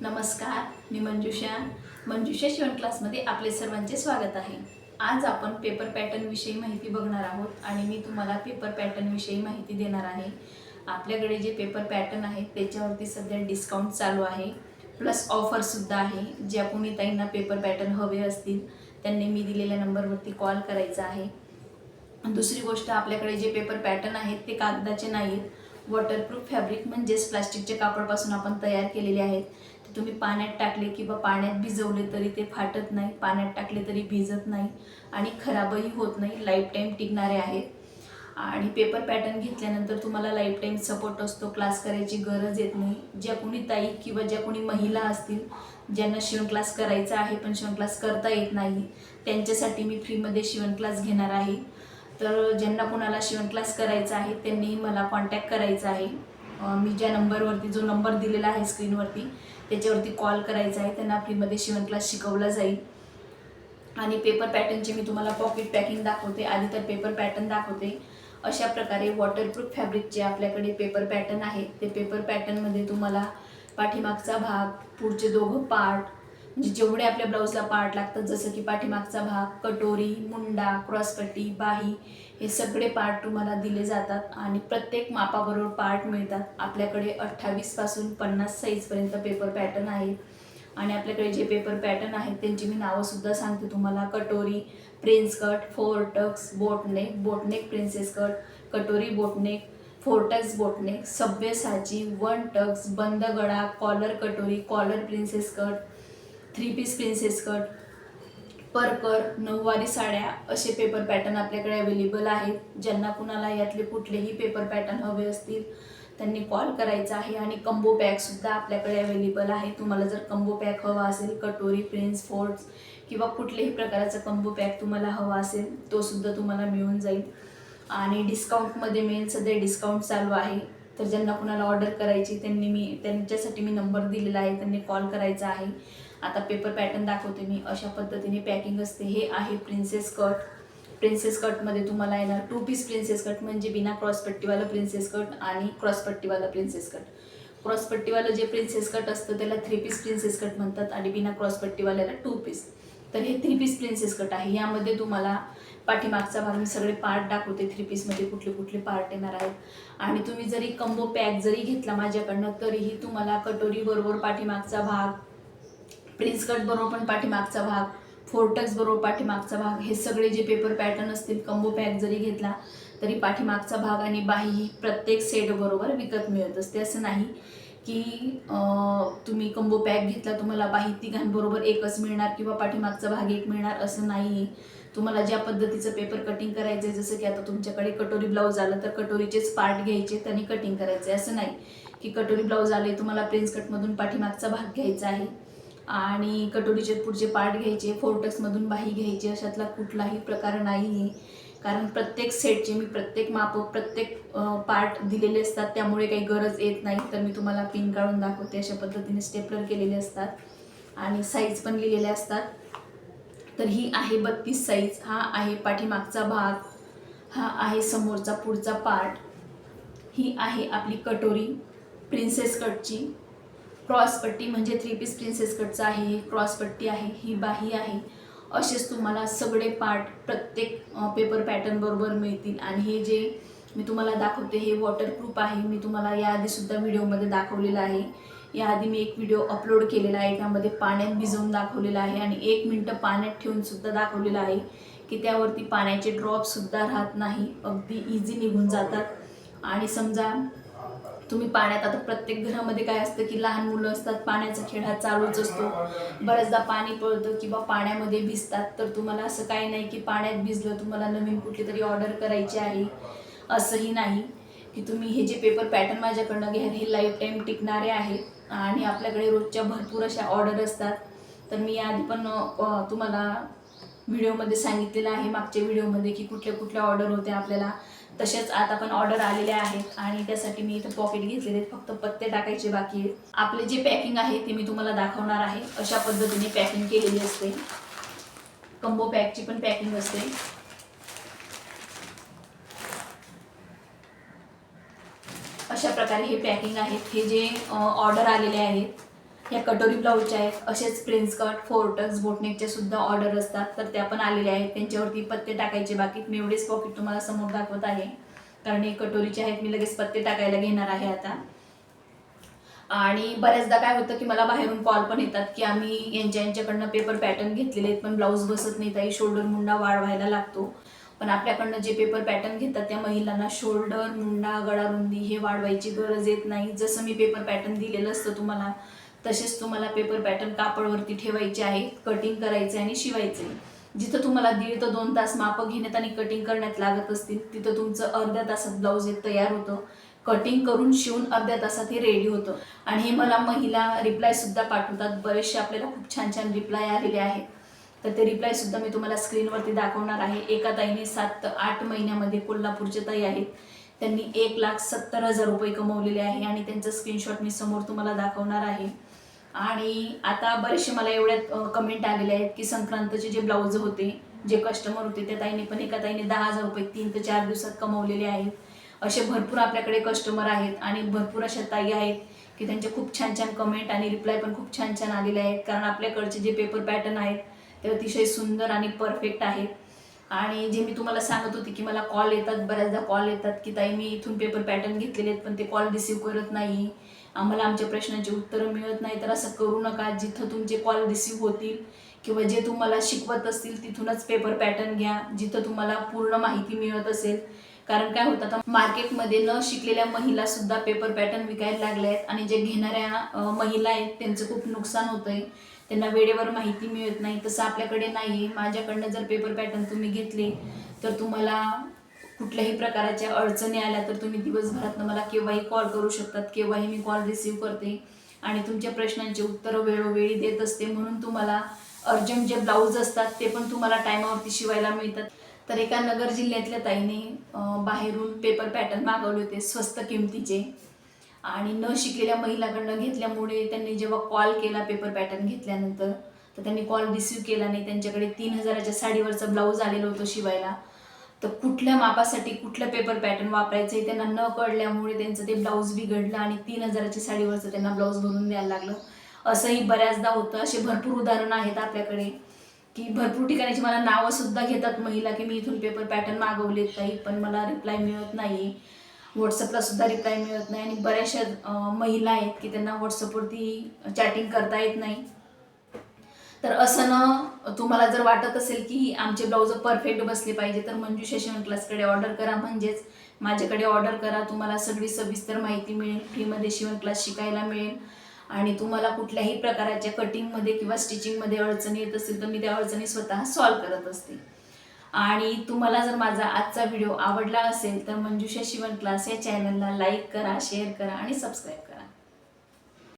नमस्कार मी मंजुषा. मंजुषा शिवण क्लासमध्ये आपले सर्वांचे स्वागत आहे. आज आपण पेपर पॅटर्नविषयी माहिती बघणार आहोत आणि मी तुम्हाला पेपर पॅटर्नविषयी माहिती देणार आहे. आपल्याकडे जे पेपर पॅटर्न आहेत त्याच्यावरती सध्या डिस्काउंट चालू आहे. प्लस ऑफरसुद्धा आहे. ज्या कोणी ताईंना पेपर पॅटर्न हवे असतील त्यांनी मी दिलेल्या नंबरवरती कॉल करायचा आहे. दुसरी गोष्ट आपल्याकडे जे पेपर पॅटर्न आहेत ते कागदाचे नाही आहेत वॉटरप्रूफ फॅब्रिक म्हणजेच प्लास्टिकच्या कापडपासून आपण तयार केलेले आहेत. ते तुम्ही पाण्यात टाकले किंवा पाण्यात भिजवले तरी ते फाटत नाही पाण्यात टाकले तरी भिजत नाही आणि खराबही होत नाही लाईफ टाईम टिकणारे आहेत आणि पेपर पॅटर्न घेतल्यानंतर तुम्हाला लाईफ टाईम सपोर्ट असतो क्लास करायची गरज येत नाही. ज्या कोणी ताई किंवा ज्या कोणी महिला असतील ज्यांना शिवणक्लास करायचा आहे पण शिवणक्लास करता येत नाही त्यांच्यासाठी मी फ्रीमध्ये शिवणक्लास घेणार आहे. तर ज्यांना कोणाला शिवणक्लास करायचा आहे त्यांनी मला कॉन्टॅक्ट करायचा आहे. मी ज्या नंबरवरती जो नंबर दिलेला आहे स्क्रीनवरती त्याच्यावरती कॉल करायचा आहे. त्यांना फ्रीमध्ये शिवण क्लास शिकवला जाईल. आणि पेपर पॅटर्नचे मी तुम्हाला पॉकेट पॅकिंग दाखवते. आधी तर पेपर पॅटर्न दाखवते. अशा प्रकारे वॉटरप्रूफ फॅब्रिकचे आपल्याकडे पेपर पॅटर्न आहेत ते पेपर पॅटर्नमध्ये तुम्हाला पाठीमागचा भाग पुढचे दोघं पार्ट म्हणजे जेवढे आपल्या ब्लाऊजला पार्ट लागतात जसं की पाठीमागचा भाग कटोरी मुंडा क्रॉसपट्टी बाही हे सगळे पार्ट तुम्हाला दिले जातात आणि प्रत्येक मापाबरोबर पार्ट मिळतात. आपल्याकडे अठ्ठावीसपासून पन्नास साईजपर्यंत पेपर पॅटर्न आहेत आणि आपल्याकडे जे पेपर पॅटर्न आहेत त्यांची मी नावंसुद्धा सांगते तुम्हाला. कटोरी prince cut four tucks boat neck boat neck princess cut कटोरी boat neck four tucks boat neck सभ्यसाची one tucks बंद गळा कॉलर कटोरी collar princess cut three piece princess cut परकर नऊवारी साड्या असे पेपर पॅटर्न आपल्याकडे अवेलेबल आहेत. ज्यांना कुणाला यातले कुठलेही पेपर पॅटर्न हवे असतील त्यांनी कॉल करायचा आहे आणि कंबो पॅकसुद्धा आपल्याकडे अवेलेबल आहे. तुम्हाला जर कंबो पॅक हवा असेल कटोरी प्रिन्स फोर्ट्स किंवा कुठल्याही प्रकारचा कंबो पॅक तुम्हाला हवा असेल तो सुद्धा तुम्हाला मिळून जाईल. आणि डिस्काउंटमध्ये मेन सध्या डिस्काउंट चालू आहे. तर ज्यांना कुणाला ऑर्डर करायची त्यांनी मी त्यांच्यासाठी मी नंबर दिलेला आहे. त्यांनी कॉल करायचा आहे. आता पेपर पॅटर्न दाखवते मी. अशा पद्धतीने पॅकिंग असते. हे आहे प्रिन्सेस कट प्रिन्सेस कटमध्ये तुम्हाला येणार टू पीस प्रिन्सेस कट म्हणजे बिना क्रॉसपट्टीवालं प्रिन्सेस कट आणि क्रॉसपट्टीवालं प्रिन्सेस कट क्रॉसपट्टीवालं जे प्रिन्सेस कट असतं त्याला थ्री पीस प्रिन्सेस कट म्हणतात आणि बिना क्रॉसपट्टीवाल्याला टू पीस तर हे थ्री पीस प्रिन्सेस कट आहे. यामध्ये तुम्हाला पाठीमागचा भाग मी सगळे पार्ट दाखवते. थ्री पीसमध्ये कुठले कुठले पार्ट येणार आहेत. आणि तुम्ही जरी कंबो पॅक जरी घेतला माझ्याकडनं तरीही तुम्हाला कटोरी बरोबर पाठीमागचा भाग प्रिन्स कट बरोबर पण पाठीमागचा भाग फोरटक्स बरोबर पाठीमागचा भाग हे सगळे जे पेपर पॅटर्न असतील कंबो पॅक जरी घेतला तरी पाठीमागचा भाग आणि बाही प्रत्येक सेट बरोबर विकत मिळत असते. असं नाही की तुम्ही कंबो पॅक घेतला तुम्हाला बाही तिघांबरोबर एकच मिळणार किंवा पाठीमागचा भाग एक मिळणार असं नाही. तुम्हाला ज्या पद्धतीचं पेपर कटिंग करायचं आहे जसं की आता तुमच्याकडे कटोरी ब्लाऊज आलं तर कटोरीचेच पार्ट घ्यायचे त्यांनी कटिंग करायचं आहे असं नाही की कटोरी ब्लाऊज आले तुम्हाला प्रिन्स कटमधून पाठीमागचा भाग घ्यायचा आहे. आणि कटोरीचे पुढचे पार्ट घ्यायचे फोर्टक्समधून बाही घ्यायची अशातला कुठलाही प्रकार नाही आहे कारण प्रत्येक सेटचे मी प्रत्येक माप प्रत्येक पार्ट दिलेले असतात त्यामुळे काही गरज येत नाही. तर मी तुम्हाला पिन काढून दाखवते. अशा पद्धतीने स्टेपलर केलेले असतात आणि साईज पण लिहिलेले असतात. तर ही आहे बत्तीस साईज हा आहे पाठीमागचा भाग. हा आहे समोरचा पुढचा पार्ट ही आहे आपली कटोरी. प्रिन्सेस कटची क्रॉसपट्टी म्हणजे थ्री पीस प्रिन्सेस कटचं आहे क्रॉसपट्टी आहे ही बाही आहे. असेच तुम्हाला सगळे पार्ट प्रत्येक पेपर पॅटर्न बरोबर मिळतील. आणि हे जे मी तुम्हाला दाखवते हे वॉटरप्रूफ आहे. मी तुम्हाला याआधीसुद्धा व्हिडिओमध्ये दाखवलेलं आहे. याआधी मी एक व्हिडिओ अपलोड केलेला आहे. त्यामध्ये पाण्यात भिजवून दाखवलेला आहे. आणि एक मिनटं पाण्यात ठेवूनसुद्धा दाखवलेलं आहे की त्यावरती पाण्याचे ड्रॉपसुद्धा राहत नाही. अगदी इझी निघून जातात. आणि समजा तुम्ही पाण्यात आता प्रत्येक घरामध्ये काय असतं की लहान मुलं असतात पाण्याचा खेळ हा चालूच असतो. बऱ्याचदा पाणी पळतं किंवा पाण्यामध्ये भिजतात तर तुम्हाला असं काही नाही की पाण्यात भिजलं तुम्हाला नवीन कुठली तरी ऑर्डर करायची आहे. असंही नाही की तुम्ही हे जे पेपर पॅटर्न माझ्याकडनं घ्या हे लाईफ टाईम टिकणारे आहेत आणि आपल्याकडे रोजच्या भरपूर अशा ऑर्डर असतात. तर मी आधी पण तुम्हाला व्हिडिओमध्ये सांगितलेलं आहे मागच्या व्हिडिओमध्ये की कुठल्या कुठल्या ऑर्डर होत्या आपल्याला. तसेच आता पण ऑर्डर आलेल्या आहेत आणि त्यासाठी मी इथं पॉकेट घेतलेले आहेत. फक्त पत्ते टाकायचे बाकी आहेत. आपले जे पॅकिंग आहे ते मी तुम्हाला दाखवणार आहे. अशा पद्धतीने पॅकिंग केलेली असते. कंबो पॅकची पण पॅकिंग असते. अशा प्रकारे हे पॅकिंग आहेत. हे जे ऑर्डर आलेले आहेत या कटोरी ब्लाऊजच्या आहेत. असेच प्रिन्स कट फोर्टक्स बोटनेकच्या सुद्धा ऑर्डर असतात. तर त्या पण आलेल्या आहेत. त्यांच्यावरती पत्ते टाकायचे बाकी. मी एवढेच पॉकेट तुम्हाला समोर दाखवत आहे. कारण हे कटोरीचे आहेत. मी लगेच पत्ते टाकायला घेणार आहे आता. आणि बऱ्याचदा काय होतं की मला बाहेरून कॉल पण येतात की आम्ही यांच्या यांच्याकडनं पेपर पॅटर्न घेतलेले आहेत पण ब्लाऊज बसत नाही ताई शोल्डर मुंडा वाढवायला लागतो. पण आपल्याकडनं जे पेपर पॅटर्न घेतात त्या महिलांना शोल्डर मुंडा गळारुंदी हे वाढवायची गरज येत नाही. जसं मी पेपर पॅटर्न दिलेलं असतं तुम्हाला तसेच तुम्हाला पेपर पॅटर्न कापडवरती ठेवायचे आहे कटिंग करायचे आणि शिवायचे. जिथं तुम्हाला दीड ते दोन तास मापं घेण्यात आणि कटिंग करण्यात लागत असतील तिथं तुमचं अर्ध्या तासात ब्लाऊज हे तयार होतं. कटिंग करून शिवून अर्ध्या तासात हे रेडी होतं. आणि हे मला महिला रिप्लायसुद्धा पाठवतात. बरेचसे आपल्याला खूप छान छान रिप्लाय आलेले आहेत. तर ते रिप्लायसुद्धा मी तुम्हाला स्क्रीनवरती दाखवणार आहे. एका ताईने सात ते आठ महिन्यामध्ये कोल्हापूरचे ताई आहेत. त्यांनी एक लाख सत्तर हजार रुपये कमवलेले आहे आणि त्यांचं स्क्रीनशॉट मी समोर तुम्हाला दाखवणार आहे. आणि आता बरेचसे मला एवढ्यात कमेंट आलेले आहेत की संक्रांतचे जे ब्लाऊज होते जे कस्टमर होते त्या ताईने पण एका ताईने दहा हजार रुपये तीन ते चार दिवसात कमवलेले आहेत. असे भरपूर आपल्याकडे कस्टमर आहेत आणि भरपूर अशा ताई आहेत की त्यांचे खूप छान छान कमेंट आणि रिप्लाय पण खूप छान छान आलेले आहेत. कारण आपल्याकडचे जे पेपर पॅटर्न आहेत ते अतिशय सुंदर आणि परफेक्ट आहेत. आणि जे मी तुम्हाला सांगत होते की मला कॉल येतात बऱ्याचदा कॉल येतात की ताई मी इथून पेपर पॅटर्न घेतलेले आहेत पण ते कॉल रिसीव करत नाही. आम्हाला आमच्या प्रश्नांची उत्तरं मिळत नाही. तर असं करू नका. जिथं तुमचे कॉल रिसीव्ह होतील किंवा जे तुम्हाला शिकवत असतील तिथूनच पेपर पॅटर्न घ्या. जिथं तुम्हाला पूर्ण माहिती मिळत असेल. कारण काय होतं आता मार्केटमध्ये न शिकलेल्या महिला सुद्धा पेपर पॅटर्न विकायला लागल्या आहेत. आणि जे घेणाऱ्या महिला आहेत त्यांचं खूप नुकसान होतंय. त्यांना वेळेवर माहिती मिळत नाही. तसं आपल्याकडे नाही आहे माझ्याकडनं जर पेपर पॅटर्न तुम्ही घेतले तर तुम्हाला कुठल्याही प्रकारच्या अडचणी आल्या तर तुम्ही दिवसभरातनं मला केव्हाही कॉल करू शकतात केव्हाही मी कॉल रिसीव्ह करते आणि तुमच्या प्रश्नांची उत्तरं वेळोवेळी देत असते म्हणून तुम्हाला अर्जंट जे ब्लाऊज असतात ते पण तुम्हाला टायमावरती शिवायला मिळतात. तर एका नगर जिल्ह्यातल्या ताईने बाहेरून पेपर पॅटर्न मागवले होते स्वस्त किमतीचे आणि न शिकलेल्या महिलाकडनं घेतल्यामुळे त्यांनी जेव्हा कॉल केला पेपर पॅटर्न घेतल्यानंतर तर त्यांनी कॉल रिसीव केला नाही. त्यांच्याकडे तीन हजाराच्या साडीवरचा ब्लाऊज आलेलं होतं शिवायला. तर कुठल्या मापासाठी कुठलं पेपर पॅटर्न वापरायचं हे त्यांना न कळल्यामुळे त्यांचं ते ब्लाऊज बिघडलं आणि तीन हजाराच्या साडीवरचं त्यांना ब्लाऊज बनवून द्यायला लागलं. असंही बऱ्याचदा होतं. असे भरपूर उदाहरणं आहेत आपल्याकडे की भरपूर ठिकाणीची मला नावं सुद्धा घेतात महिला की मी इथून पेपर पॅटर्न मागवलेत काही पण मला रिप्लाय मिळत नाही. व्हॉट्सअपला सुद्धा रिप्लाय मिळत नाही. आणि बऱ्याचशा महिला आहेत की त्यांना व्हॉट्सअपवरती चॅटिंग करता येत नाही. तर असं न तुम्हाला जर वाटत असेल की आमचे ब्लाऊज परफेक्ट बसले पाहिजे तर मंजुषा शिवण क्लासकडे ऑर्डर करा. म्हणजेच माझ्याकडे ऑर्डर करा. तुम्हाला सगळी सविस्तर माहिती मिळेल. फ्रीमध्ये शिवण क्लास शिकायला मिळेल. आणि तुम्हाला कुठल्याही प्रकाराच्या कटिंगमध्ये किंवा स्टिचिंगमध्ये अडचणी येत असतील तर मी त्या अडचणी स्वतः सॉल्व करत असते. आणि तुम्हाला जर माझा आजचा व्हिडिओ आवडला असेल तर मंजुषा शिवण क्लास या चॅनलला लाईक करा शेअर करा आणि सबस्क्राईब करा.